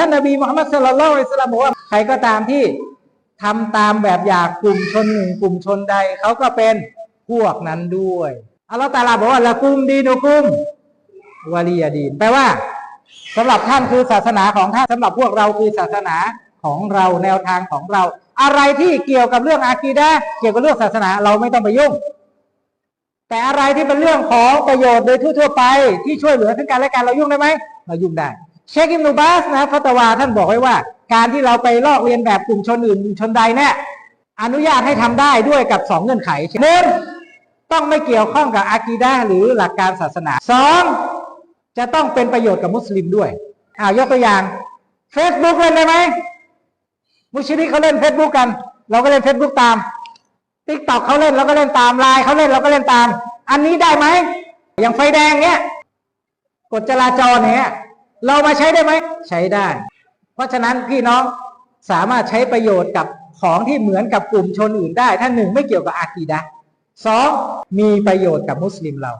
ท่านนบีมุฮัมมัดสุลลัลลอฮุอะลัยฮิวะซัลลัมบอกว่าใครก็ตามที่ทำตามแบบอย่างกลุ่มชนหนึ่งกลุ่มชนใดเขาก็เป็นพวกนั้นด้วยอัลลอฮฺตาลาบอกว่าละกุมดีนุกุมวาลียดีนแปลว่าสำหรับท่านคือศาสนาของท่านสำหรับพวกเราคือศาสนาของเราแนวทางของเรา อะไรที่เกี่ยวกับเรื่องอากีดะเกี่ยวกับเรื่องศาสนาเราไม่ต้องไปยุ่ง แต่อะไรที่เป็นเรื่องของประโยชน์โดยทั่วๆไปที่ช่วยเหลือทั้งการและการเรายุ่งได้ไหมเรายุ่งได้ เชคอิมนูบาสนะฟัตวาท่านบอกไว้ว่า การที่เราไปลอกเรียนแบบกลุ่มชนอื่นชนใดเนี่ยอนุญาตให้ทำได้ด้วยกับสองเงื่อนไขหนึ่งต้องไม่เกี่ยวข้องกับอากีดะห์หรือหลักการศาสนาสองจะต้องเป็นประโยชน์กับมุสลิมด้วยอ้าวยกตัวอย่าง Facebook เล่นได้ไหมมุชริกเขาเล่น Facebook กัน เราก็เล่น Facebook ตามติ๊กตอกเขาเล่นเราก็เล่นตามไลน์เขาเล่นเราก็เล่นตาม อันนี้ได้ไหมอย่างไฟแดงเนี้ยกฎจราจรเนี้ย เรามาใช้ได้ไหมใช้ได้ เพราะฉะนั้นพี่น้องสามารถใช้ประโยชน์กับของที่เหมือนกับกลุ่มชนอื่นได้ ถ้าหนึ่งไม่เกี่ยวกับอากีดะสองมีประโยชน์กับมุสลิมเรา